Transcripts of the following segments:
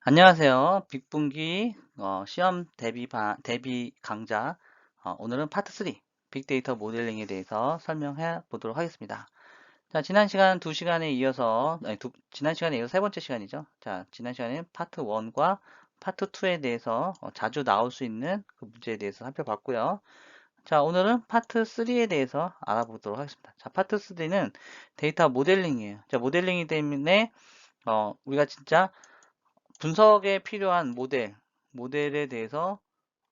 안녕하세요. 빅분기 어, 시험 대비, 바, 대비 강좌 어, 오늘은 파트 3 빅데이터 모델링에 대해서 설명해 보도록 하겠습니다. 자, 지난 시간 두 시간에 이어서 아니, 두, 지난 시간에 이어서 세 번째 시간이죠. 자, 지난 시간에 파트 1과 파트 2에 대해서 어, 자주 나올 수 있는 그 문제에 대해서 살펴봤고요. 자, 오늘은 파트 3에 대해서 알아보도록 하겠습니다. 자, 파트 3는 데이터 모델링이에요. 자, 모델링이 때문에 어, 우리가 진짜 분석에 필요한 모델, 모델에 대해서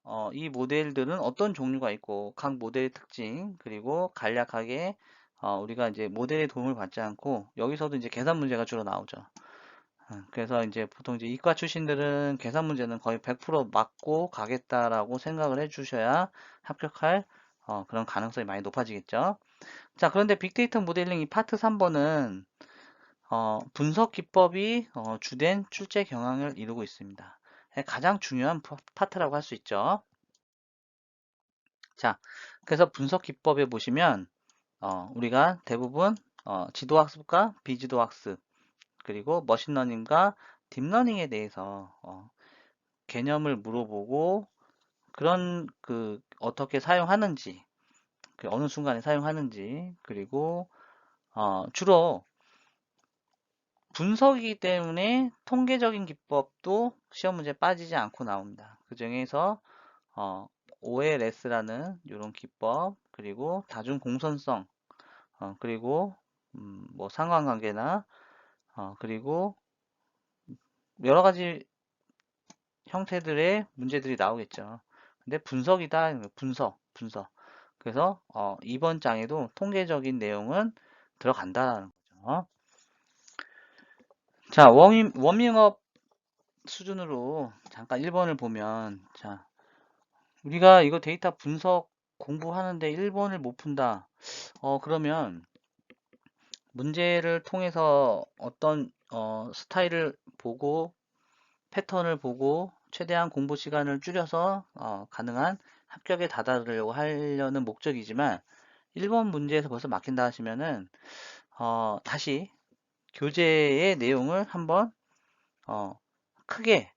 어, 이 모델들은 어떤 종류가 있고 각 모델의 특징 그리고 간략하게 어, 우리가 이제 모델의 도움을 받지 않고 여기서도 이제 계산 문제가 주로 나오죠. 어, 그래서 이제 보통 이제 이과 출신들은 계산 문제는 거의 100% 맞고 가겠다라고 생각을 해주셔야 합격할 어, 그런 가능성이 많이 높아지겠죠. 자, 그런데 빅데이터 모델링 이 파트 3번은 어, 분석 기법이 어, 주된 출제 경향을 이루고 있습니다. 예, 가장 중요한 파트라고 할 수 있죠. 자, 그래서 분석 기법에 보시면 어, 우리가 대부분 어, 지도학습과 비지도학습 그리고 머신러닝과 딥러닝에 대해서 어, 개념을 물어보고 그런 그 어떻게 사용하는지 그 어느 순간에 사용하는지 그리고 어, 주로 분석이기 때문에 통계적인 기법도 시험 문제에 빠지지 않고 나옵니다. 그 중에서 어, OLS라는 이런 기법 그리고 다중 공선성 어, 그리고 음, 뭐 상관관계나 어, 그리고 여러 가지 형태들의 문제들이 나오겠죠. 근데 분석이다 분석 분석 그래서 어, 이번 장에도 통계적인 내용은 들어간다는 거죠. 자, 워밍, 워밍업 수준으로 잠깐 1번을 보면, 자, 우리가 이거 데이터 분석 공부하는데 1번을 못 푼다. 어, 그러면 문제를 통해서 어떤 어, 스타일을 보고 패턴을 보고 최대한 공부 시간을 줄여서 어, 가능한 합격에 다다르려고 하려는 목적이지만 1번 문제에서 벌써 막힌다 하시면은 어, 다시 교재의 내용을 한번 어, 크게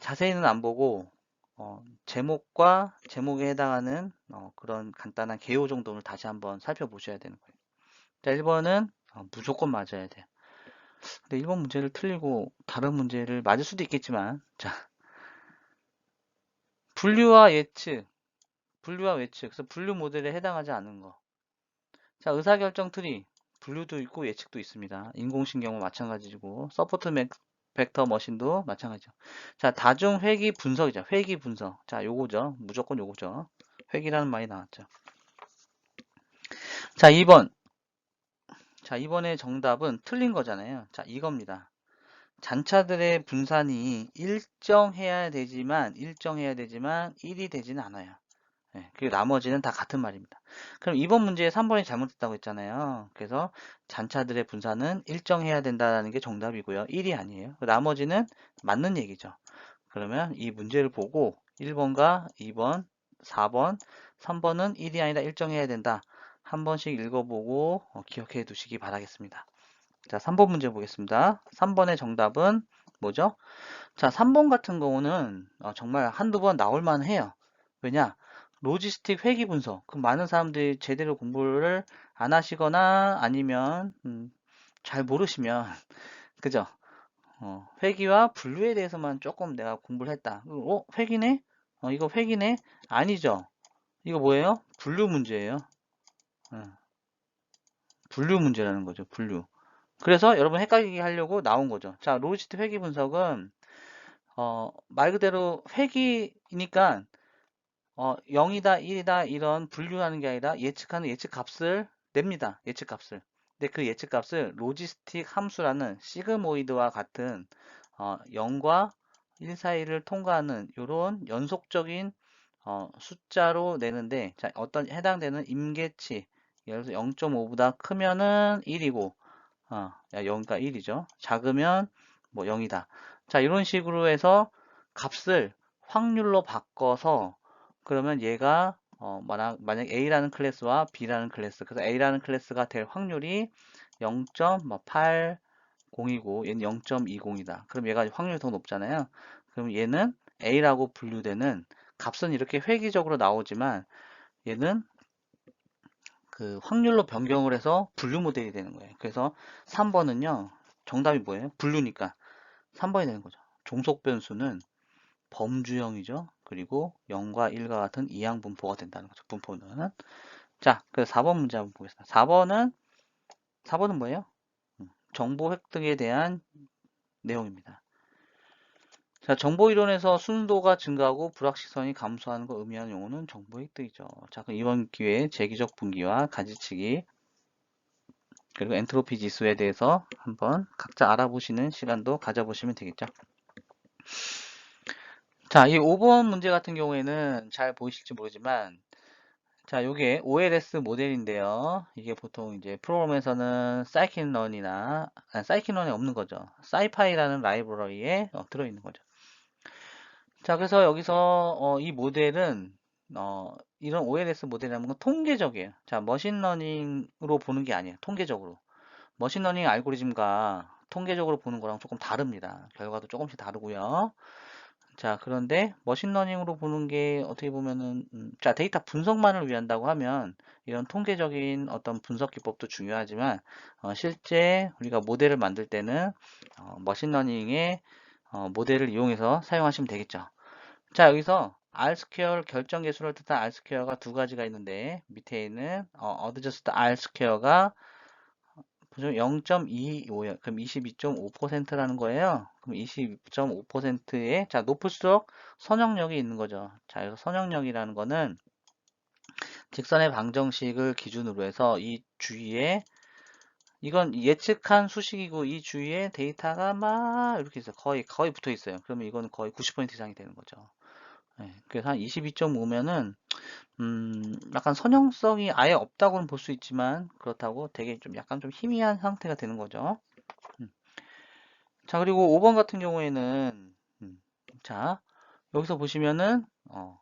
자세히는 안 보고 어, 제목과 제목에 해당하는 어, 그런 간단한 개요 정도를 다시 한번 살펴보셔야 되는 거예요. 자, 1번은 어, 무조건 맞아야 돼요. 근데 1번 문제를 틀리고 다른 문제를 맞을 수도 있겠지만 자 분류와 예측 분류와 예측 그래서 분류 모델에 해당하지 않는 거. 자 의사결정 트리 분류도 있고 예측도 있습니다. 인공신경도 마찬가지고 서포트 벡터 머신도 마찬가지죠. 자, 다중 회귀 분석이죠. 회귀 분석. 자, 요거죠. 무조건 요거죠. 회귀라는 말이 나왔죠. 자, 2번. 자, 2번의 정답은 틀린 거잖아요. 자, 이겁니다. 잔차들의 분산이 일정해야 되지만 일정해야 되지만 1이 되지는 않아요. 네, 그리고 나머지는 다 같은 말입니다. 그럼 이번 문제에 3번이 잘못됐다고 했잖아요. 그래서 잔차들의 분산은 일정해야 된다는 게 정답이고요. 1이 아니에요. 나머지는 맞는 얘기죠. 그러면 이 문제를 보고 1번과 2번, 4번, 3번은 1이 아니라 일정해야 된다. 한 번씩 읽어보고 어, 기억해 두시기 바라겠습니다. 자, 3번 문제 보겠습니다. 3번의 정답은 뭐죠? 자, 3번 같은 경우는 어, 정말 한두 번 나올 만해요. 왜냐? 로지스틱 회귀 분석. 그 많은 사람들이 제대로 공부를 안 하시거나 아니면 음, 잘 모르시면 그죠? 어, 회귀와 분류에 대해서만 조금 내가 공부를 했다. 어, 회귀네? 어, 이거 회귀네? 아니죠. 이거 뭐예요? 분류 문제예요. 어. 분류 문제라는 거죠. 분류. 그래서 여러분 헷갈리게 하려고 나온 거죠. 자, 로지스틱 회귀 분석은 어, 말 그대로 회귀니까 어, 0이다, 1이다 이런 분류하는 게 아니라 예측하는 예측 값을 냅니다. 예측 값을. 근데 그 예측 값을 로지스틱 함수라는 시그모이드와 같은 어, 0과 1 사이를 통과하는 이런 연속적인 어, 숫자로 내는데 자, 어떤 해당되는 임계치 예를 들어서 0.5보다 크면은 1이고 어, 0가 1이죠. 작으면 뭐 0이다. 자 이런 식으로 해서 값을 확률로 바꿔서 그러면 얘가 어, 만약, 만약 A라는 클래스와 B라는 클래스 그래서 A라는 클래스가 될 확률이 0.8, 0이고 얘는 0.20이다. 그럼 얘가 확률이 더 높잖아요. 그럼 얘는 A라고 분류되는 값은 이렇게 획기적으로 나오지만 얘는 그 확률로 변경을 해서 분류 모델이 되는 거예요. 그래서 3번은요. 정답이 뭐예요? 분류니까 3번이 되는 거죠. 종속 변수는 범주형이죠. 그리고 0과 1과 같은 이항 분포가 된다는 거죠. 분포는. 자, 그래서 4번 문제 한번 보겠습니다. 4번은 4번은 뭐예요? 음, 정보 획득에 대한 내용입니다. 자, 정보 이론에서 순도가 증가하고 불확실성이 감소하는 걸 의미하는 용어는 정보 획득이죠. 자, 그럼 이번 기회에 재기적 분기와 가지치기 그리고 엔트로피 지수에 대해서 한번 각자 알아보시는 시간도 가져보시면 되겠죠. 자, 이 5번 문제 같은 경우에는 잘 보이실지 모르지만 자, 요게 OLS 모델인데요. 이게 보통 이제 프로그램에서는 사이킨런이나 사이킨런이 없는 거죠. 사이파이라는 라이브러리에 어, 들어 있는 거죠. 자, 그래서 여기서 어, 이 모델은 어, 이런 OLS 모델이라는 건 통계적이에요. 자, 머신러닝으로 보는 게 아니에요. 통계적으로. 머신러닝 알고리즘과 통계적으로 보는 거랑 조금 다릅니다. 결과도 조금씩 다르고요. 자, 그런데 머신러닝으로 보는 게 어떻게 보면은 음, 자, 데이터 분석만을 위한다고 하면 이런 통계적인 어떤 분석 기법도 중요하지만 어, 실제 우리가 모델을 만들 때는 어, 머신러닝의 어, 모델을 이용해서 사용하시면 되겠죠. 자, 여기서 R 스퀘어 결정 계수를 뜻한 R 스퀘어가 두 가지가 있는데 밑에 있는 어, adjust R 스퀘어가 0.25요. 그럼 22.5%라는 거예요. 그럼 22.5%에 자 높을수록 선형력이 있는 거죠. 자, 그래서 선형력이라는 거는 직선의 방정식을 기준으로 해서 이 주위에 이건 예측한 수식이고 이 주위에 데이터가 막 이렇게 있어요. 거의 거의 붙어 있어요. 그러면 이건 거의 90% 이상이 되는 거죠. 네, 그래서 한 22.5면은 음, 약간 선형성이 아예 없다고는 볼 수 있지만 그렇다고 되게 좀 약간 좀 희미한 상태가 되는 거죠. 음. 자 그리고 5번 같은 경우에는 음, 자 여기서 보시면은 어,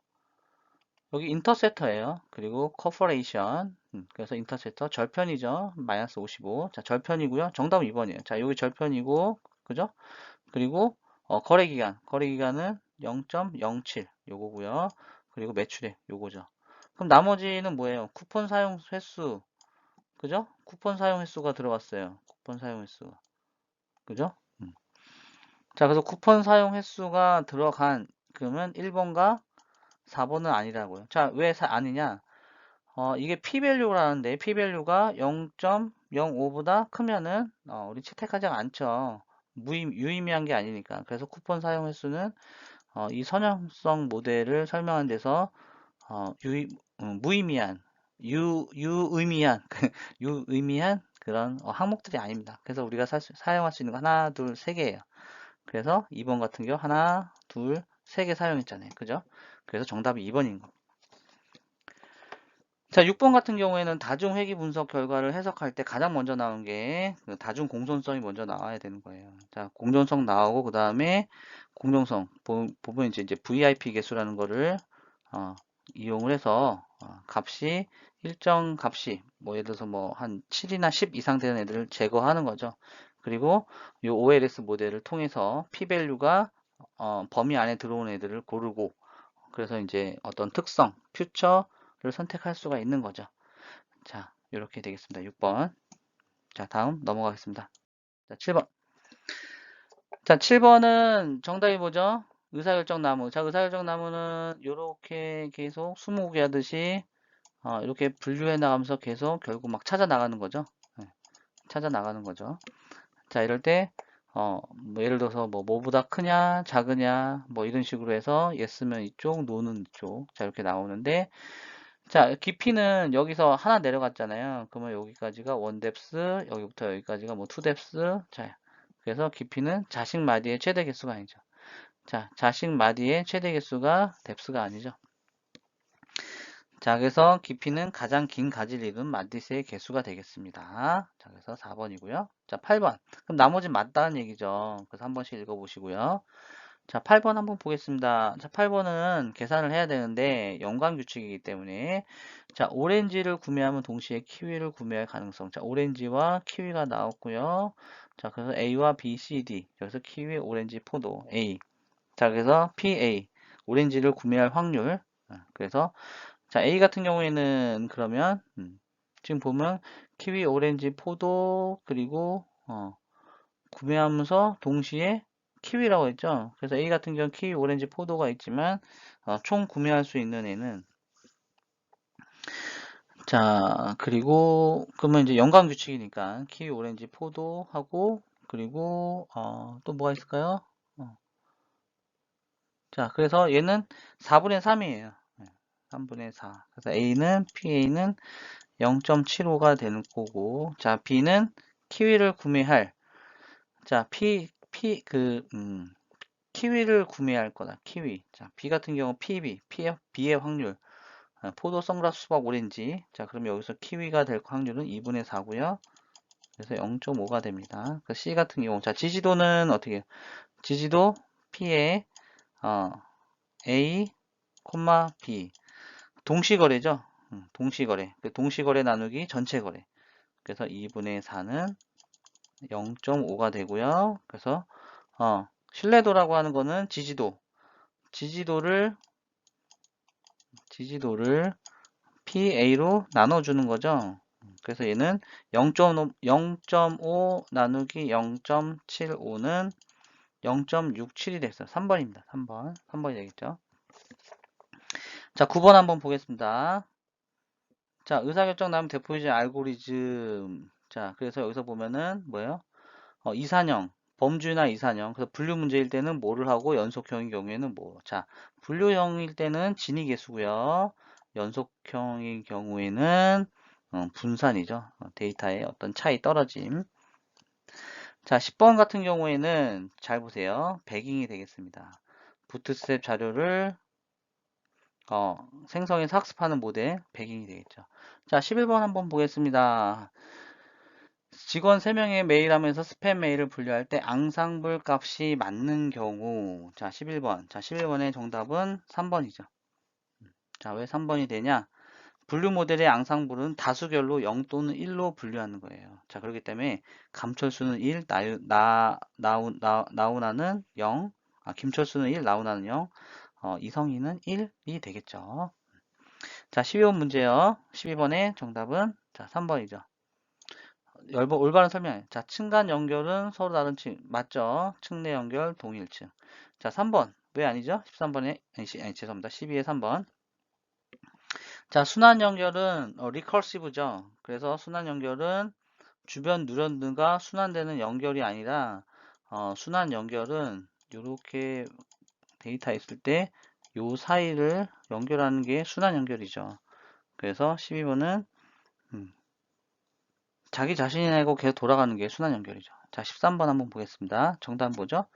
여기 인터셉터예요. 그리고 커퍼레이션 음, 그래서 인터셉터 절편이죠. 마이너스 55. 자 절편이고요. 정답은 2번이에요. 자 여기 절편이고 그죠? 그리고 어, 거래기간 거래기간은 0.07 요거고요. 그리고 매출액 요거죠. 그럼 나머지는 뭐예요? 쿠폰 사용 횟수 그죠? 쿠폰 사용 횟수가 들어갔어요. 쿠폰 사용 횟수 그죠? 음. 자 그래서 쿠폰 사용 횟수가 들어간 그러면 1번과 4번은 아니라고요. 자왜 아니냐? 어, 이게 p-value라는데 p-value가 0.05보다 크면은 어, 우리 채택하지 않죠. 무의, 유의미한 게 아니니까. 그래서 쿠폰 사용 횟수는 어, 이 선형성 모델을 설명한 데서 어, 유, 음, 무의미한 유, 유의미한 유의미한 그런 어, 항목들이 아닙니다. 그래서 우리가 사, 사용할 수 있는 거 하나, 둘, 세 개예요. 그래서 2번 같은 경우 하나, 둘, 세 개 사용했잖아요. 그죠? 그래서 정답이 2번인 겁니다. 자, 6번 같은 경우에는 다중 회귀 분석 결과를 해석할 때 가장 먼저 나온 게그 다중 공존성이 먼저 나와야 되는 거예요. 자, 공존성 나오고 그 다음에 공정성 보면 이제 이제 VIP 개수라는 거를 어, 이용을 해서 어, 값이 일정 값이 뭐 예를 들어서 뭐 한 7이나 10 이상 되는 애들을 제거하는 거죠. 그리고 이 OLS 모델을 통해서 p-value가 어, 범위 안에 들어온 애들을 고르고 그래서 이제 어떤 특성, 퓨처 를 선택할 수가 있는 거죠. 자, 이렇게 되겠습니다. 6번. 자, 다음 넘어가겠습니다. 자, 7번. 자, 7번은 정답이 뭐죠? 의사결정 나무. 자, 의사결정 나무는 이렇게 계속 스무고개 하듯이 어, 이렇게 분류해 나가면서 계속 결국 막 찾아 나가는 거죠. 네, 찾아 나가는 거죠. 자, 이럴 때 어, 뭐 예를 들어서 뭐 뭐보다 크냐, 작으냐, 뭐 이런 식으로 해서 예스면 이쪽, 노는 이쪽. 자, 이렇게 나오는데 자, 깊이는 여기서 하나 내려갔잖아요. 그러면 여기까지가 원뎁스, 여기부터 여기까지가 뭐 투뎁스. 자, 그래서 깊이는 자식 마디의 최대 개수가 아니죠. 자, 자식 마디의 최대 개수가 뎁스가 아니죠. 자, 그래서 깊이는 가장 긴 가지를 이룬 마디스의 개수가 되겠습니다. 자, 그래서 4번이고요. 자, 8번. 그럼 나머지 맞다는 얘기죠. 그래서 한 번씩 읽어보시고요. 자, 8번 한번 보겠습니다. 자, 8번은 계산을 해야 되는데 연관 규칙이기 때문에 자, 오렌지를 구매하면 동시에 키위를 구매할 가능성. 자, 오렌지와 키위가 나왔고요. 자, 그래서 A와 B, C, D. 여기서 키위, 오렌지, 포도, A. 자, 그래서 PA. 오렌지를 구매할 확률. 어, 그래서, 자, A 같은 경우에는 그러면, 음, 지금 보면, 키위, 오렌지, 포도, 그리고, 어, 구매하면서 동시에 키위라고 했죠. 그래서 A 같은 경우는 키위, 오렌지, 포도가 있지만, 어, 총 구매할 수 있는 애는 자, 그리고 그러면 이제 연관 규칙이니까 키위, 오렌지, 포도 하고 그리고 어, 또 뭐가 있을까요? 어. 자, 그래서 얘는 4분의 3이에요. 3분의 4. 그래서 A는 PA는 0.75가 되는 거고, 자, B는 키위를 구매할, 자, P, P, 그, 음, 키위를 구매할 거다. 키위. 자, B 같은 경우 PB, B의 확률. 아, 포도, 선글라스, 수박, 오렌지. 자, 그럼 여기서 키위가 될 확률은 2분의 4고요. 그래서 0.5가 됩니다. 그 C 같은 경우, 자, 지지도는 어떻게 해요? 지지도 P에 어, A, B 동시거래죠. 음, 동시거래. 그 동시거래 나누기 전체 거래. 그래서 2분의 4는 0.5가 되고요. 그래서 어, 신뢰도라고 하는 거는 지지도. 지지도를 지지도를 PA로 나눠주는 거죠. 그래서 얘는 0.5 나누기 0.75는 0.67이 됐어요. 3번입니다. 3번. 3번이 되겠죠. 자, 9번 한번 보겠습니다. 자, 의사결정 나면 대포이즈 알고리즘. 자, 그래서 여기서 보면은 뭐예요? 어, 이산형, 범주나 이산형. 그래서 분류 문제일 때는 뭐를 하고 연속형인 경우에는 뭐. 자, 분류형일 때는 진위 계수고요. 연속형인 경우에는 어, 분산이죠. 어, 데이터의 어떤 차이 떨어짐. 자, 10번 같은 경우에는 잘 보세요. 배깅이 되겠습니다. 부트스텝 자료를 어, 생성해서 학습하는 모델 배깅이 되겠죠. 자, 11번 한번 보겠습니다. 직원 3명의 메일하면서 스팸 메일을 분류할 때 앙상블 값이 맞는 경우. 자 11번. 자 11번의 정답은 3번이죠. 자 왜 3번이 되냐? 분류 모델의 앙상블은 다수결로 0 또는 1로 분류하는 거예요. 자 그렇기 때문에 감철수는 1 나유, 나, 나우, 나, 나우나는 0 아, 김철수는 1 나우나는 0 어, 이성희는 1이 되겠죠 자 12번 문제요 12번의 정답은 자 3번이죠 열번 올바른 설명. 자, 층간 연결은 서로 다른 층. 맞죠? 층내 연결 동일층. 자, 3번. 왜 아니죠? 13번에, 아니, 시, 아니 죄송합니다. 12에 3번. 자, 순환 연결은 어, 리커시브죠. 그래서 순환 연결은 주변 누런드가 순환되는 연결이 아니라 어, 순환 연결은 이렇게 데이터 있을 때 요 사이를 연결하는 게 순환 연결이죠. 그래서 12번은 음, 자기 자신이 내고 계속 돌아가는 게 순환 연결이죠. 자, 13번 한번 보겠습니다. 정답 뭐죠?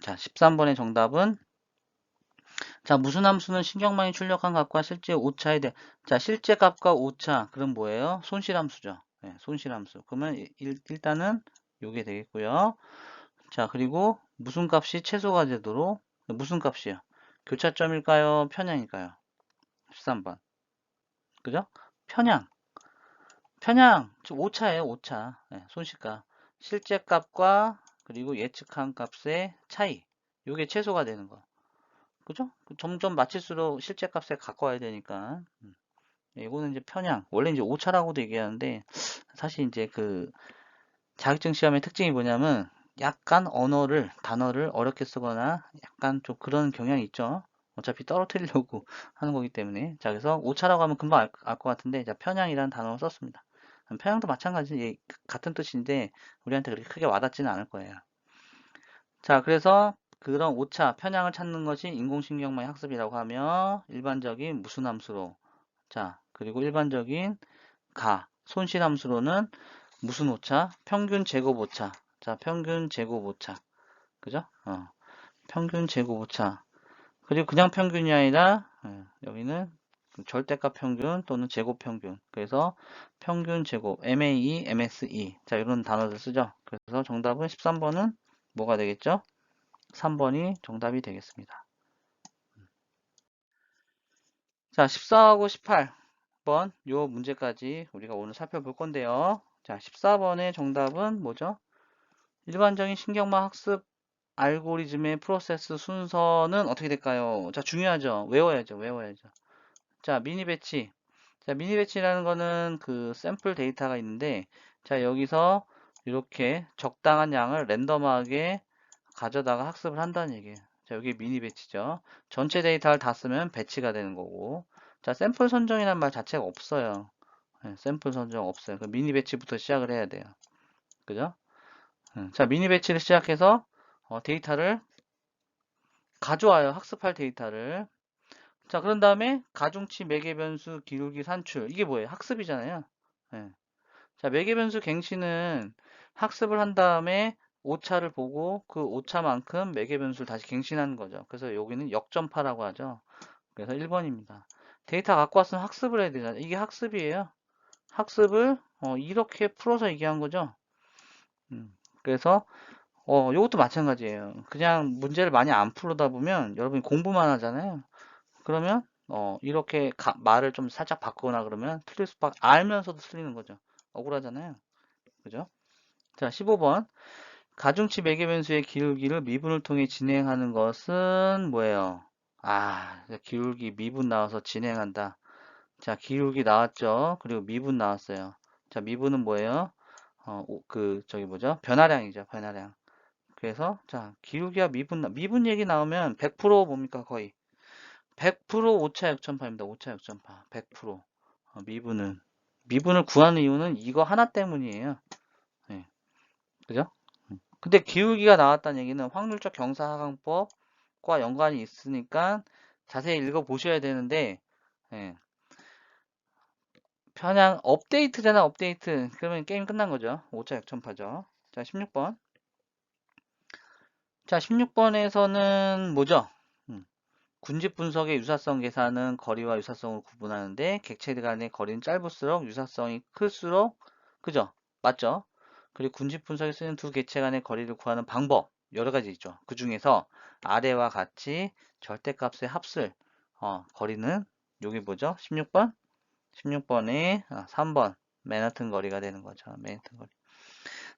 자, 13번의 정답은 자, 무슨 함수는 신경망이 출력한 값과 실제 오차에 대해 자, 실제 값과 오차 그럼 뭐예요? 손실 함수죠. 네, 손실 함수. 그러면 일, 일단은 요게 되겠고요. 자, 그리고 무슨 값이 최소가 되도록 무슨 값이요? 교차점일까요? 편향일까요? 13번. 그죠? 편향. 편향, 즉 오차예요, 오차. 네, 손실가. 실제 값과 그리고 예측한 값의 차이. 이게 최소가 되는 거. 그죠? 점점 맞출수록 실제 값에 가까워야 되니까. 음. 이거는 이제 편향. 원래 이제 오차라고도 얘기하는데, 사실 이제 그 자격증 시험의 특징이 뭐냐면, 약간 언어를, 단어를 어렵게 쓰거나 약간 좀 그런 경향이 있죠. 어차피 떨어뜨리려고 하는 거기 때문에. 자, 그래서 오차라고 하면 금방 알것 같은데, 자, 편향이라는 단어를 썼습니다. 편향도 마찬가지 같은 뜻인데 우리한테 그렇게 크게 와닿지는 않을 거예요. 자, 그래서 그런 오차, 편향을 찾는 것이 인공신경망의 학습이라고 하며 일반적인 무슨 함수로 자, 그리고 일반적인 가, 손실 함수로는 무슨 오차? 평균 제곱 오차. 자, 평균 제곱 오차. 그죠? 어. 평균 제곱 오차. 그리고 그냥 평균이 아니라 어, 여기는 절대값 평균 또는 제곱 평균. 그래서 평균 제곱, MAE, MSE. 자, 이런 단어들 쓰죠. 그래서 정답은 13번은 뭐가 되겠죠? 3번이 정답이 되겠습니다. 자, 14하고 18번 요 문제까지 우리가 오늘 살펴볼 건데요. 자, 14번의 정답은 뭐죠? 일반적인 신경망 학습 알고리즘의 프로세스 순서는 어떻게 될까요? 자, 중요하죠. 외워야죠. 외워야죠. 자, 미니 배치. 자, 미니 배치라는 거는 그 샘플 데이터가 있는데, 자, 여기서 이렇게 적당한 양을 랜덤하게 가져다가 학습을 한다는 얘기예요. 자, 여기 미니 배치죠. 전체 데이터를 다 쓰면 배치가 되는 거고. 자, 샘플 선정이란 말 자체가 없어요. 네, 샘플 선정 없어요. 그 미니 배치부터 시작을 해야 돼요. 그죠? 음, 자, 미니 배치를 시작해서 어, 데이터를 가져와요. 학습할 데이터를. 자, 그런 다음에 가중치, 매개 변수, 기울기, 산출. 이게 뭐예요? 학습이잖아요. 네. 자, 매개 변수 갱신은 학습을 한 다음에 오차를 보고 그 오차만큼 매개 변수를 다시 갱신하는 거죠. 그래서 여기는 역전파라고 하죠. 그래서 1번입니다. 데이터 갖고 왔으면 학습을 해야 되잖아요. 이게 학습이에요. 학습을 어, 이렇게 풀어서 얘기한 거죠. 음, 그래서 어, 요것도 마찬가지예요. 그냥 문제를 많이 안 풀다 보면 여러분이 공부만 하잖아요. 그러면 어, 이렇게 가, 말을 좀 살짝 바꾸거나 그러면 틀릴 수밖에 알면서도 틀리는 거죠. 억울하잖아요. 그죠? 자, 15번. 가중치 매개 변수의 기울기를 미분을 통해 진행하는 것은 뭐예요? 아, 기울기 미분 나와서 진행한다. 자, 기울기 나왔죠? 그리고 미분 나왔어요. 자, 미분은 뭐예요? 어, 그, 저기 뭐죠? 변화량이죠, 변화량. 그래서, 자, 기울기와 미분, 미분 얘기 나오면 100% 뭡니까, 거의? 100% 오차 역전파입니다. 오차 역전파. 100%. 어, 미분은. 미분을 구하는 이유는 이거 하나 때문이에요. 네. 그죠? 근데 기울기가 나왔다는 얘기는 확률적 경사하강법과 연관이 있으니까 자세히 읽어보셔야 되는데, 네. 편향 업데이트잖아, 업데이트. 그러면 게임 끝난 거죠. 오차 역전파죠. 자, 16번. 자, 16번에서는 뭐죠? 군집 분석의 유사성 계산은 거리와 유사성을 구분하는데 객체들 간의 거리는 짧을수록 유사성이 클수록 그죠? 맞죠? 그리고 군집 분석에 쓰는 두 객체 간의 거리를 구하는 방법 여러 가지 있죠. 그 중에서 아래와 같이 절대값의 합술 어, 거리는 여기 뭐죠? 16번? 16번에 아, 3번 맨하튼 거리가 되는 거죠. 맨하튼 거리.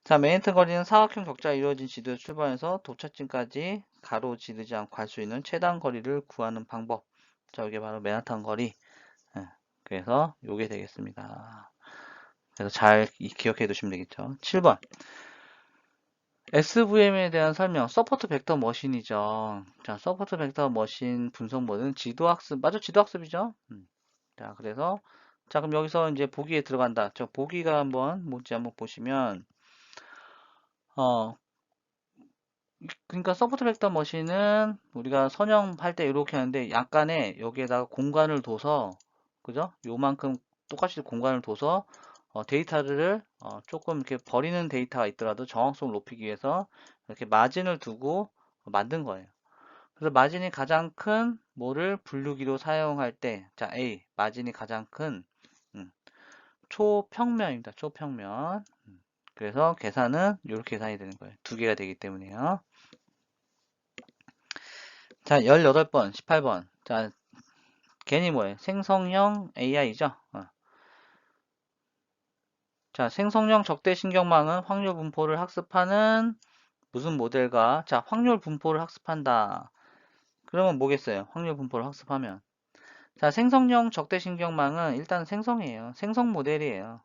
자, 맨하튼 거리는 사각형 격자가 이루어진 지도에 출발해서 도착지까지 가로 지르지 않고 갈 수 있는 최단 거리를 구하는 방법. 자, 이게 바로 맨하탄 거리. 예, 그래서 요게 되겠습니다. 그래서 잘 기억해 두시면 되겠죠. 7번. SVM에 대한 설명. 서포트 벡터 머신이죠. 자, 서포트 벡터 머신 분석 모드는 지도학습. 맞아, 지도학습이죠. 음. 자, 그래서 자, 그럼 여기서 이제 보기에 들어간다. 저 보기가 한번 뭔지 한번 보시면 어, 그러니까 서포트 벡터 머신은 우리가 선형할 때 이렇게 하는데 약간의 여기에다가 공간을 둬서 그죠? 요만큼 똑같이 공간을 둬서 어, 데이터를 어, 조금 이렇게 버리는 데이터가 있더라도 정확성을 높이기 위해서 이렇게 마진을 두고 만든 거예요. 그래서 마진이 가장 큰 뭐를 분류기로 사용할 때, 자 A 마진이 가장 큰 음, 초평면입니다. 초평면. 음, 그래서 계산은 이렇게 계산이 되는 거예요. 두 개가 되기 때문에요. 자, 18번, 18번. 자, 괜히 뭐예요? 생성형 AI죠? 어. 자, 생성형 적대 신경망은 확률 분포를 학습하는 무슨 모델과 자, 확률 분포를 학습한다. 그러면 뭐겠어요? 확률 분포를 학습하면. 자, 생성형 적대 신경망은 일단 생성이에요. 생성 모델이에요.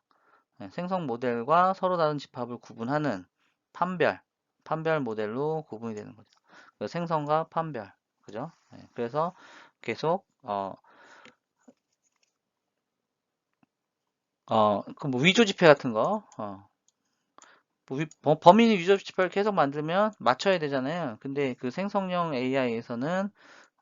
네, 생성 모델과 서로 다른 집합을 구분하는 판별, 판별 모델로 구분이 되는 거죠. 그 생성과 판별. 그죠? 네, 그래서 계속 어, 어, 그 뭐 위조 지폐 같은 거, 어, 뭐 위, 범인이 위조 지폐를 계속 만들면 맞춰야 되잖아요. 근데 그 생성형 AI에서는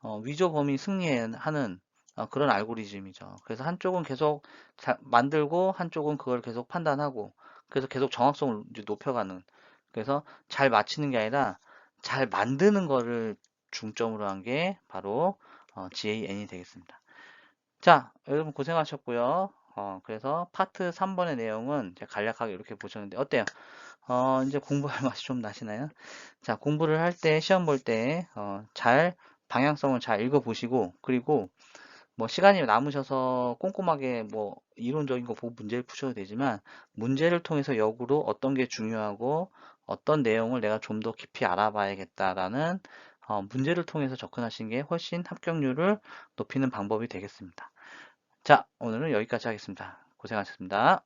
어, 위조 범위 승리하는 어, 그런 알고리즘이죠. 그래서 한쪽은 계속 자, 만들고 한쪽은 그걸 계속 판단하고 그래서 계속 정확성을 높여가는 그래서 잘 맞히는 게 아니라 잘 만드는 거를 중점으로 한 게 바로 어, GAN이 되겠습니다. 자, 여러분 고생하셨고요. 어, 그래서 파트 3번의 내용은 간략하게 이렇게 보셨는데 어때요? 어, 이제 공부할 맛이 좀 나시나요? 자, 공부를 할 때, 시험 볼 때, 어, 잘, 방향성을 잘 읽어보시고, 그리고, 뭐 시간이 남으셔서 꼼꼼하게 뭐 이론적인 거 보고 문제를 푸셔도 되지만 문제를 통해서 역으로 어떤 게 중요하고 어떤 내용을 내가 좀 더 깊이 알아봐야겠다라는 어, 문제를 통해서 접근하시는 게 훨씬 합격률을 높이는 방법이 되겠습니다. 자, 오늘은 여기까지 하겠습니다. 고생하셨습니다.